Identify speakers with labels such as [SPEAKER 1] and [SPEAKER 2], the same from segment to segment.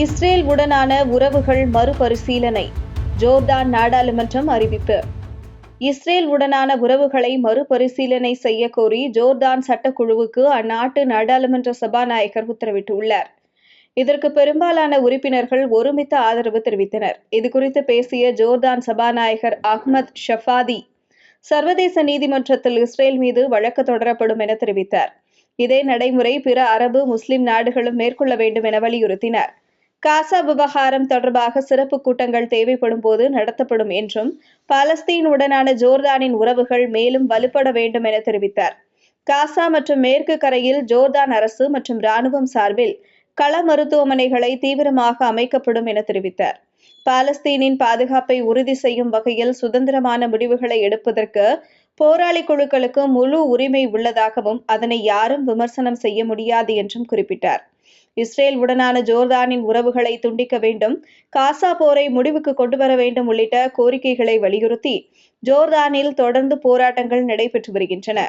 [SPEAKER 1] Israel உடனான உறவுகள் மறுபரிசீலனை ஜோர்டான் நாடாளுமன்றம் அறிவிப்பு. இஸ்ரேல் உடனான உறவுகளை மறுபரிசீலனை செய்ய கோரி ஜோர்டான் சட்டக்குழுவுக்கு அந்நாட்டு நாடாளுமன்ற சபாநாயகர் உத்தரவிட்டுள்ளார். இதற்கு பெரும்பாலான உறுப்பினர்கள் ஒருமித்த ஆதரவு தெரிவித்தனர். இதுகுறித்து பேசிய ஜோர்டான் சபாநாயகர் அஹ்மத் ஷஃபாதி சர்வதேச நீதிமன்றத்தில் இஸ்ரேல் மீது வழக்கு தொடரப்படும் என தெரிவித்தார். இதே நடைமுறை பிற அரபு முஸ்லிம் நாடுகளும் மேற்கொள்ள வேண்டும் என வலியுறுத்தினார். காசா விவகாரம் தொடர்பாக சிறப்பு கூட்டங்கள் தேவைப்படும் போது நடத்தப்படும் என்றும் பாலஸ்தீனுடனான ஜோர்தானின் உறவுகள் மேலும் வலுப்பட வேண்டும் என தெரிவித்தார். காசா மற்றும் மேற்கு கரையில் ஜோர்தான் அரசு மற்றும் ராணுவம் சார்பில் கள மருத்துவமனைகளை தீவிரமாக அமைக்கப்படும் என தெரிவித்தார். பாலஸ்தீனின் பாதுகாப்பை உறுதி செய்யும் வகையில் சுதந்திரமான முடிவுகளை எடுப்பதற்கு போராளி குழுக்களுக்கு முழு உரிமை உள்ளதாகவும் அதனை யாரும் விமர்சனம் செய்ய முடியாது என்றும் குறிப்பிட்டார். இஸ்ரேல் உடனான ஜோர்தானின் உறவுகளை துண்டிக்க வேண்டும் காசா போரை முடிவுக்கு கொண்டு வர வேண்டும் உள்ளிட்ட கோரிக்கைகளை வலியுறுத்தி ஜோர்தானில் தொடர்ந்து போராட்டங்கள் நடைபெற்று வருகின்றன.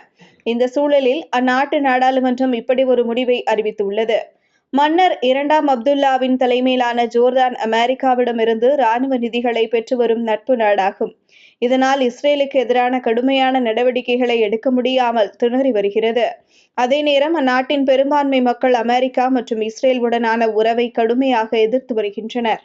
[SPEAKER 1] இந்த சூழலில் அந்நாட்டு நாடாளுமன்றம் இப்படி ஒரு முடிவை அறிவித்துள்ளது. மன்னர் இரண்டாம் அப்துல்லாவின் தலைமையிலான ஜோர்தான் அமெரிக்காவிடமிருந்து ராணுவ நிதிகளை பெற்று வரும் நட்பு நாடாகும். இதனால் இஸ்ரேலுக்கு எதிரான கடுமையான நடவடிக்கைகளை எடுக்க முடியாமல் திணறி வருகிறது. அதே நேரம் அந்நாட்டின் பெரும்பான்மை மக்கள் அமெரிக்கா மற்றும் இஸ்ரேல் உடனான உறவை கடுமையாக எதிர்த்து வருகின்றனர்.